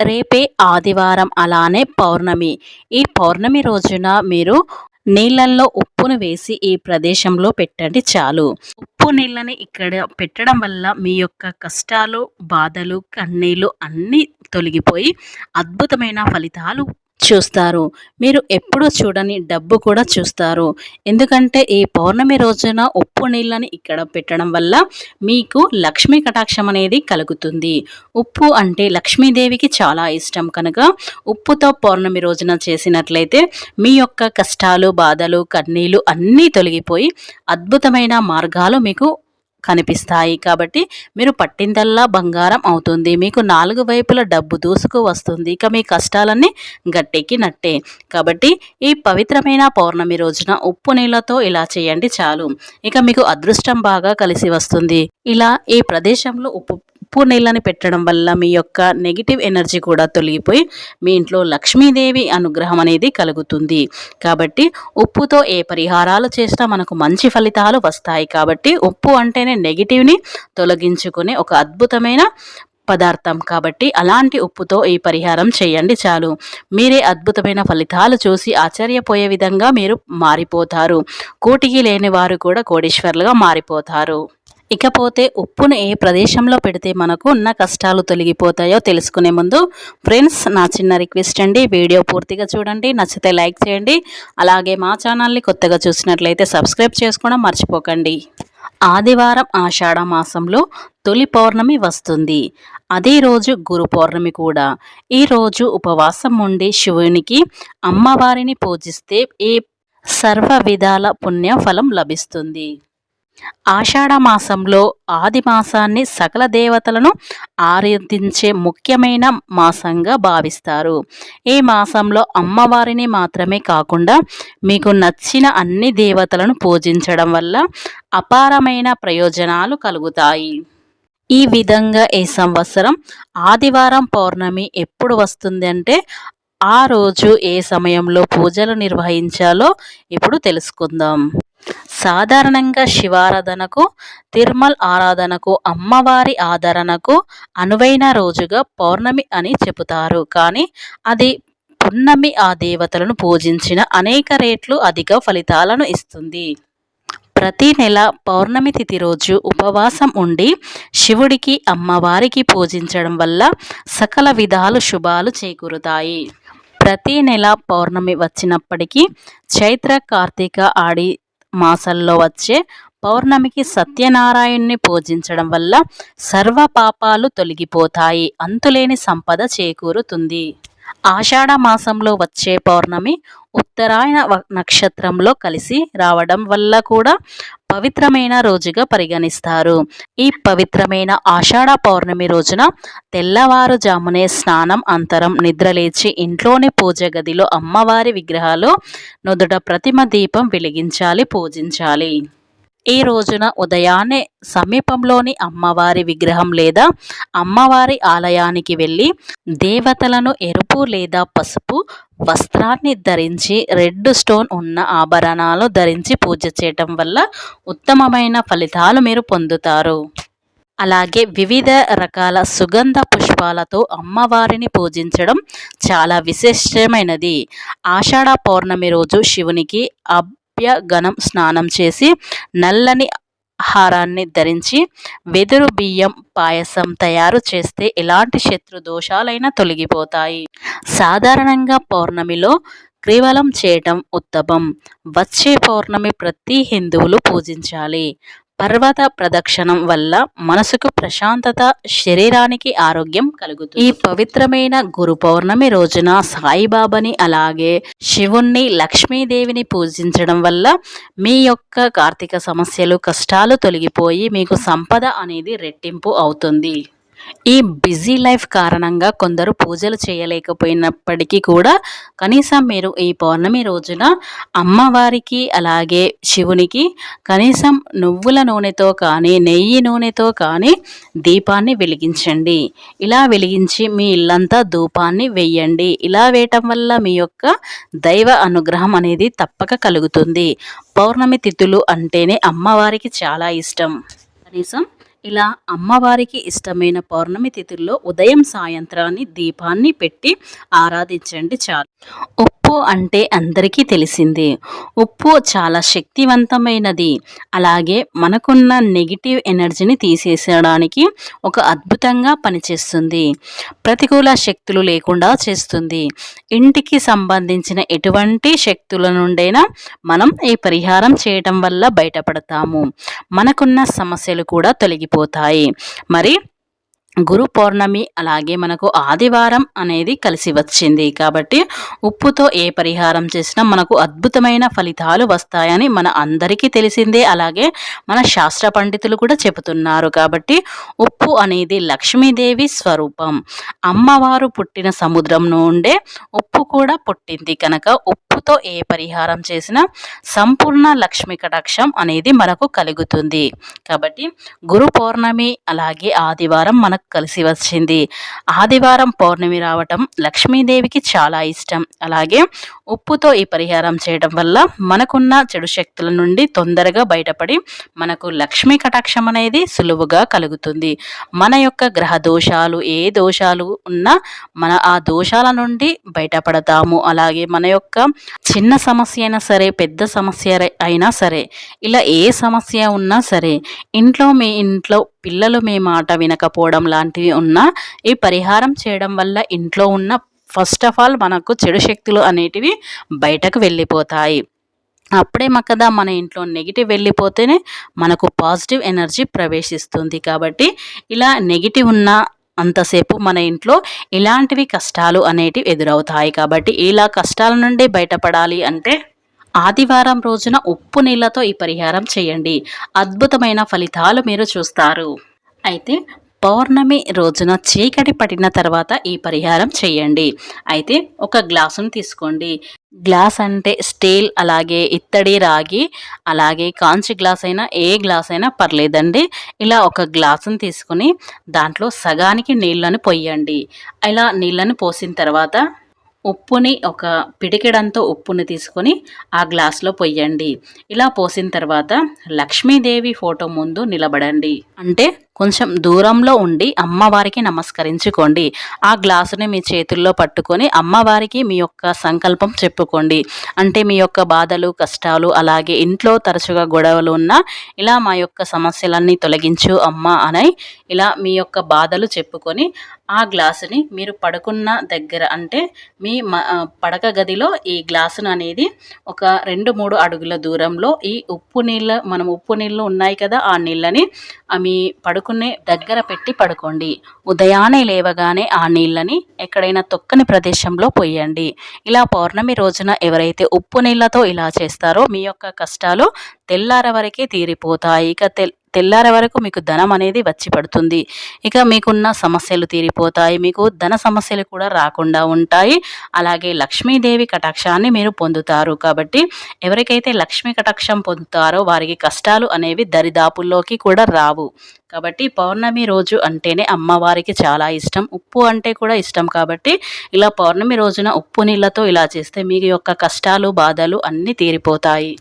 రేపే ఆదివారం అలానే పౌర్ణమి. ఈ పౌర్ణమి రోజున మీరు నీళ్ళల్లో ఉప్పును వేసి ఈ ప్రదేశంలో పెట్టండి చాలు. ఉప్పు నీళ్ళని ఇక్కడ పెట్టడం వల్ల మీ యొక్క కష్టాలు బాధలు కన్నీళ్ళు అన్నీ తొలగిపోయి అద్భుతమైన ఫలితాలు చూస్తారు. మీరు ఎప్పుడూ చూడని డబ్బు కూడా చూస్తారు. ఎందుకంటే ఈ పౌర్ణమి రోజున ఉప్పు నీళ్ళని ఇక్కడ పెట్టడం వల్ల మీకు లక్ష్మీ కటాక్షం అనేది కలుగుతుంది. ఉప్పు అంటే లక్ష్మీదేవికి చాలా ఇష్టం కనుక ఉప్పుతో పౌర్ణమి రోజున చేసినట్లయితే మీ యొక్క కష్టాలు బాధలు కన్నీళ్ళు అన్నీ తొలగిపోయి అద్భుతమైన మార్గాలు మీకు కనిపిస్తాయి. కాబట్టి మీరు పట్టిందల్లా బంగారం అవుతుంది. మీకు నాలుగు వైపుల డబ్బు దూసుకు వస్తుంది. ఇక మీ కష్టాలన్నీ గట్టెక్కినట్టే కాబట్టి ఈ పవిత్రమైన పౌర్ణమి రోజున ఉప్పు నీళ్ళతో ఇలా చేయండి చాలు. ఇక మీకు అదృష్టం బాగా కలిసి వస్తుంది. ఇలా ఈ ప్రదేశంలో ఉప్పు ఉప్పు నీళ్ళని పెట్టడం వల్ల మీ యొక్క నెగిటివ్ ఎనర్జీ కూడా తొలగిపోయి మీ ఇంట్లో లక్ష్మీదేవి అనుగ్రహం అనేది కలుగుతుంది. కాబట్టి ఉప్పుతో ఏ పరిహారాలు చేసినా మనకు మంచి ఫలితాలు వస్తాయి. కాబట్టి ఉప్పు అంటేనే నెగిటివ్ని తొలగించుకునే ఒక అద్భుతమైన పదార్థం. కాబట్టి అలాంటి ఉప్పుతో ఈ పరిహారం చేయండి చాలు. మీరే అద్భుతమైన ఫలితాలు చూసి ఆశ్చర్యపోయే విధంగా మీరు మారిపోతారు. కోటికి లేని వారు కూడా కోటీశ్వర్లుగా మారిపోతారు. ఇకపోతే ఉప్పును ఏ ప్రదేశంలో పెడితే మనకు ఉన్న కష్టాలు తొలగిపోతాయో తెలుసుకునే ముందు ఫ్రెండ్స్ నా చిన్న రిక్వెస్ట్ అండి వీడియో పూర్తిగా చూడండి నచ్చితే లైక్ చేయండి అలాగే మా ఛానల్ని కొత్తగా చూసినట్లయితే సబ్స్క్రైబ్ చేసుకోవడం మర్చిపోకండి. ఆదివారం ఆషాఢ మాసంలో తొలి పౌర్ణమి వస్తుంది. అదే రోజు గురు పౌర్ణమి కూడా. ఈరోజు ఉపవాసం ఉండి శివునికి అమ్మవారిని పూజిస్తే ఏ సర్వ విధాల పుణ్య ఫలం లభిస్తుంది? ఆషాఢమాసంలో ఆది మాసాన్ని సకల దేవతలను ఆరాధించే ముఖ్యమైన మాసంగా భావిస్తారు. ఈ మాసంలో అమ్మవారిని మాత్రమే కాకుండా మీకు నచ్చిన అన్ని దేవతలను పూజించడం వల్ల అపారమైన ప్రయోజనాలు కలుగుతాయి. ఈ విధంగా ఈ సంవత్సరం ఆదివారం పౌర్ణమి ఎప్పుడు వస్తుంది అంటే ఆ రోజు ఏ సమయంలో పూజలు నిర్వహించాలో ఇప్పుడు తెలుసుకుందాం. సాధారణంగా శివారాధనకు తిరుమల్ ఆరాధనకు అమ్మవారి ఆదరణకు అనువైన రోజుగా పౌర్ణమి అని చెబుతారు. కానీ అది పున్నమి ఆ దేవతలను పూజించిన అనేక రేట్లు అధిక ఫలితాలను ఇస్తుంది. ప్రతి నెల పౌర్ణమి తిథి రోజు ఉపవాసం ఉండి శివుడికి అమ్మవారికి పూజించడం వల్ల సకల విధాలు శుభాలు చేకూరుతాయి. ప్రతి నెల పౌర్ణమి వచ్చినప్పటికీ చైత్ర కార్తీక ఆడి మాసంలో వచ్చే పౌర్ణమికి సత్యనారాయణ్ణి పూజించడం వల్ల సర్వ పాపాలు తొలగిపోతాయి. అంతులేని సంపద చేకూరుతుంది. ఆషాఢ మాసంలో వచ్చే పౌర్ణమి ఉత్తరాయణ నక్షత్రంలో కలిసి రావడం వల్ల కూడా పవిత్రమైన రోజుగా పరిగణిస్తారు. ఈ పవిత్రమైన ఆషాఢ పౌర్ణమి రోజున తెల్లవారుజామునే స్నానం అంతరం నిద్రలేచి ఇంట్లోని పూజ గదిలో అమ్మవారి విగ్రహాలు నుదుట ప్రతిమ దీపం వెలిగించాలి పూజించాలి. ఈ రోజున ఉదయాన్నే సమీపంలోని అమ్మవారి విగ్రహం లేదా అమ్మవారి ఆలయానికి వెళ్ళి దేవతలను ఎరుపు లేదా పసుపు వస్త్రాన్ని ధరించి రెడ్ స్టోన్ ఉన్న ఆభరణాలు ధరించి పూజ చేయటం వల్ల ఉత్తమమైన ఫలితాలు మీరు పొందుతారు. అలాగే వివిధ రకాల సుగంధ పుష్పాలతో అమ్మవారిని పూజించడం చాలా విశిష్టమైనది ఆషాఢ పౌర్ణమి రోజు శివునికి గణం స్నానం చేసి నల్లని హారాన్ని ధరించి వెదురు బియ్యం పాయసం తయారు చేస్తే ఎలాంటి శత్రు దోషాలైనా తొలగిపోతాయి. సాధారణంగా పౌర్ణమిలో కేవలం చేయటం ఉత్తమం. వచ్చే పౌర్ణమి ప్రతి హిందువులు పూజించాలి. పర్వత ప్రదక్షిణం వల్ల మనసుకు ప్రశాంతత శరీరానికి ఆరోగ్యం కలుగుతుంది. ఈ పవిత్రమైన గురు పౌర్ణమి రోజున సాయిబాబాని అలాగే శివుణ్ణి లక్ష్మీదేవిని పూజించడం వల్ల మీ యొక్క కార్తీక సమస్యలు కష్టాలు తొలగిపోయి మీకు సంపద అనేది రెట్టింపు అవుతుంది. ఈ బిజీ లైఫ్ కారణంగా కొందరు పూజలు చేయలేకపోయినప్పటికీ కూడా కనీసం మీరు ఈ పౌర్ణమి రోజున అమ్మవారికి అలాగే శివునికి కనీసం నువ్వుల నూనెతో కానీ నెయ్యి నూనెతో కానీ దీపాన్ని వెలిగించండి. ఇలా వెలిగించి మీ ఇల్లంతా ధూపాన్ని వెయ్యండి ఇలా వేయటం వల్ల మీ యొక్క దైవ అనుగ్రహం అనేది తప్పక కలుగుతుంది. పౌర్ణమి తిథులు అంటేనే అమ్మవారికి చాలా ఇష్టం. కనీసం ఇలా అమ్మవారికి ఇష్టమైన పౌర్ణమి తిథుల్లో ఉదయం సాయంత్రాన్ని దీపాన్ని పెట్టి ఆరాధించండి చాలు. ఉప్పు అంటే అందరికీ తెలిసిందే. ఉప్పు చాలా శక్తివంతమైనది. అలాగే మనకున్న నెగిటివ్ ఎనర్జీని తీసేసడానికి ఒక అద్భుతంగా పనిచేస్తుంది. ప్రతికూల శక్తులు లేకుండా చేస్తుంది. ఇంటికి సంబంధించిన ఎటువంటి శక్తుల నుండైనా మనం ఈ పరిహారం చేయటం వల్ల బయటపడతాము. మనకున్న సమస్యలు కూడా తొలగిపోతాయి మరి గురు పౌర్ణమి అలాగే మనకు ఆదివారం అనేది కలిసి వచ్చింది. కాబట్టి ఉప్పుతో ఏ పరిహారం చేసినా మనకు అద్భుతమైన ఫలితాలు వస్తాయని మన అందరికీ తెలిసిందే. అలాగే మన శాస్త్ర పండితులు కూడా చెబుతున్నారు. కాబట్టి ఉప్పు అనేది లక్ష్మీదేవి స్వరూపం. అమ్మవారు పుట్టిన సముద్రం నుండే ఉప్పు కూడా పుట్టింది. కనుక ఉప్పుతో ఏ పరిహారం చేసినా సంపూర్ణ లక్ష్మి కటాక్షం అనేది మనకు కలుగుతుంది. కాబట్టి గురు పౌర్ణమి అలాగే ఆదివారం మనకు కలిసి వచ్చింది. ఆదివారం పౌర్ణమి రావటం లక్ష్మీదేవికి చాలా ఇష్టం. అలాగే ఉప్పుతో ఈ పరిహారం చేయడం వల్ల మనకున్న చెడు శక్తుల నుండి తొందరగా బయటపడి మనకు లక్ష్మీ కటాక్షం అనేది సులువుగా కలుగుతుంది. మన యొక్క గ్రహ దోషాలు ఏ దోషాలు ఉన్నా మన ఆ దోషాల నుండి బయటపడతాము. అలాగే మన యొక్క చిన్న సమస్య అయినా సరే పెద్ద సమస్య అయినా సరే ఇలా ఏ సమస్య ఉన్నా సరే ఇంట్లో మీ ఇంట్లో పిల్లలు మీ మాట వినకపోవడం లాంటివి ఉన్నా ఈ పరిహారం చేయడం వల్ల ఇంట్లో ఉన్న ఫస్ట్ ఆఫ్ ఆల్ మనకు చెడు శక్తులు అనేటివి బయటకు వెళ్ళిపోతాయి. అప్పుడే కదా మన ఇంట్లో నెగిటివ్ వెళ్ళిపోతేనే మనకు పాజిటివ్ ఎనర్జీ ప్రవేశిస్తుంది కాబట్టి ఇలా నెగిటివ్ ఉన్న అంతసేపు మన ఇంట్లో ఇలాంటివి కష్టాలు అనేటివి ఎదురవుతాయి కాబట్టి ఇలా కష్టాల నుండి బయటపడాలి అంటే ఆదివారం రోజున ఉప్పు నీళ్ళతో ఈ పరిహారం చేయండి. అద్భుతమైన ఫలితాలు మీరు చూస్తారు. అయితే పౌర్ణమి రోజున చీకటి పడిన తర్వాత ఈ పరిహారం చేయండి. అయితే ఒక గ్లాసును తీసుకోండి. గ్లాస్ అంటే స్టీల్ అలాగే ఇత్తడి రాగి అలాగే కాంచి గ్లాస్ అయినా ఏ గ్లాస్ అయినా పర్లేదండి. ఇలా ఒక గ్లాసును తీసుకుని దాంట్లో సగానికి నీళ్ళను పొయ్యండి ఇలా నీళ్ళను పోసిన తర్వాత ఉప్పుని ఒక పిడికెడంతో ఉప్పుని తీసుకొని ఆ గ్లాస్లో పొయ్యండి. ఇలా పోసిన తర్వాత లక్ష్మీదేవి ఫోటో ముందు నిలబడండి. అంటే కొంచెం దూరంలో ఉండి అమ్మవారికి నమస్కరించుకోండి. ఆ గ్లాసుని మీ చేతుల్లో పట్టుకొని అమ్మవారికి మీ యొక్క సంకల్పం చెప్పుకోండి. అంటే మీ యొక్క బాధలు కష్టాలు అలాగే ఇంట్లో తరచుగా గొడవలు ఉన్నా ఇలా మా యొక్క సమస్యలన్నీ తొలగించు అమ్మ అని ఇలా మీ యొక్క బాధలు చెప్పుకొని ఆ గ్లాసుని మీరు పడుకున్న దగ్గర అంటే మీ పడక గదిలో ఈ గ్లాసును అనేది ఒక రెండు మూడు అడుగుల దూరంలో ఈ ఉప్పు నీళ్ళ మనం ఉప్పు నీళ్ళు ఉన్నాయి కదా ఆ నీళ్ళని మీ పడుకునే దగ్గర పెట్టి పడుకోండి. ఉదయాన్నే లేవగానే ఆ నీళ్ళని ఎక్కడైనా తొక్కని ప్రదేశంలో పోయండి. ఇలా పౌర్ణమి రోజున ఎవరైతే ఉప్పు నీళ్ళతో ఇలా చేస్తారో మీ యొక్క కష్టాలు తెల్లార వరకే తీరిపోతాయి. ఇక తెల్ తెల్లారే వరకు మీకు ధనం అనేది వచ్చి పడుతుంది. ఇక మీకున్న సమస్యలు తీరిపోతాయి. మీకు ధన సమస్యలు కూడా రాకుండా ఉంటాయి. అలాగే లక్ష్మీదేవి కటాక్షాన్ని మీరు పొందుతారు. కాబట్టి ఎవరికైతే లక్ష్మీ కటాక్షం పొందుతారో వారికి కష్టాలు అనేవి దరిదాపుల్లోకి కూడా రావు. కాబట్టి పౌర్ణమి రోజు అంటేనే అమ్మవారికి చాలా ఇష్టం. ఉప్పు అంటే కూడా ఇష్టం కాబట్టి ఇలా పౌర్ణమి రోజున ఉప్పు నీళ్ళతో ఇలా చేస్తే మీ యొక్క కష్టాలు బాధలు అన్నీ తీరిపోతాయి.